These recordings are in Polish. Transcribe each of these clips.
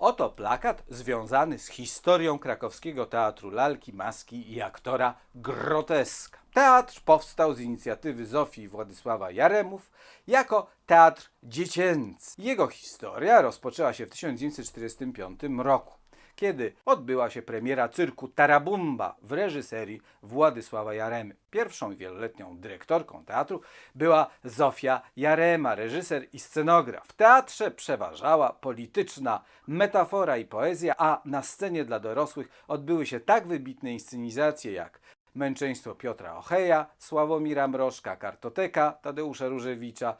Oto plakat związany z historią krakowskiego teatru lalki, maski i aktora Groteska. Teatr powstał z inicjatywy Zofii i Władysława Jaremów jako teatr dziecięcy. Jego historia rozpoczęła się w 1945 roku kiedy odbyła się premiera cyrku Tarabumba w reżyserii Władysława Jaremy. Pierwszą wieloletnią dyrektorką teatru była Zofia Jarema, reżyser i scenograf. W teatrze przeważała polityczna metafora i poezja, a na scenie dla dorosłych odbyły się tak wybitne inscenizacje jak Męczeństwo Piotra Ocheja, Sławomira Mrożka, Kartoteka Tadeusza Różewicza,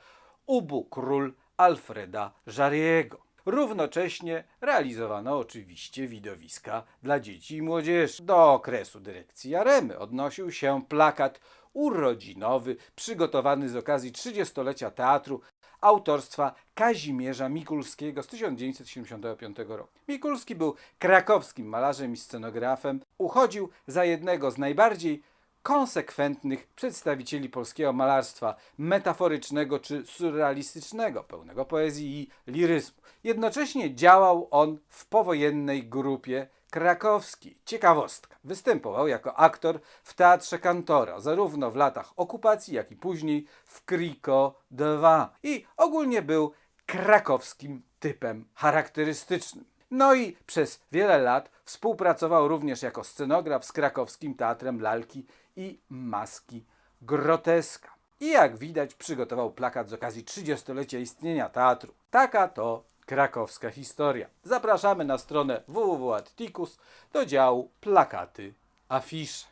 Ubu Król Alfreda Żariego. Równocześnie realizowano oczywiście widowiska dla dzieci i młodzieży. Do okresu dyrekcji Jaremy odnosił się plakat urodzinowy przygotowany z okazji 30-lecia teatru autorstwa Kazimierza Mikulskiego z 1975 roku. Mikulski był krakowskim malarzem i scenografem. Uchodził za jednego z najbardziej konsekwentnych przedstawicieli polskiego malarstwa metaforycznego czy surrealistycznego, pełnego poezji i liryzmu. Jednocześnie działał on w powojennej grupie krakowskiej. Ciekawostka. Występował jako aktor w Teatrze Kantora, zarówno w latach okupacji, jak i później w Kriko 2. I ogólnie był krakowskim typem charakterystycznym. No i przez wiele lat współpracował również jako scenograf z krakowskim teatrem lalki i maski groteska. I jak widać, przygotował plakat z okazji 30-lecia istnienia teatru. Taka to krakowska historia. Zapraszamy na stronę www.atticus do działu plakaty, afisze.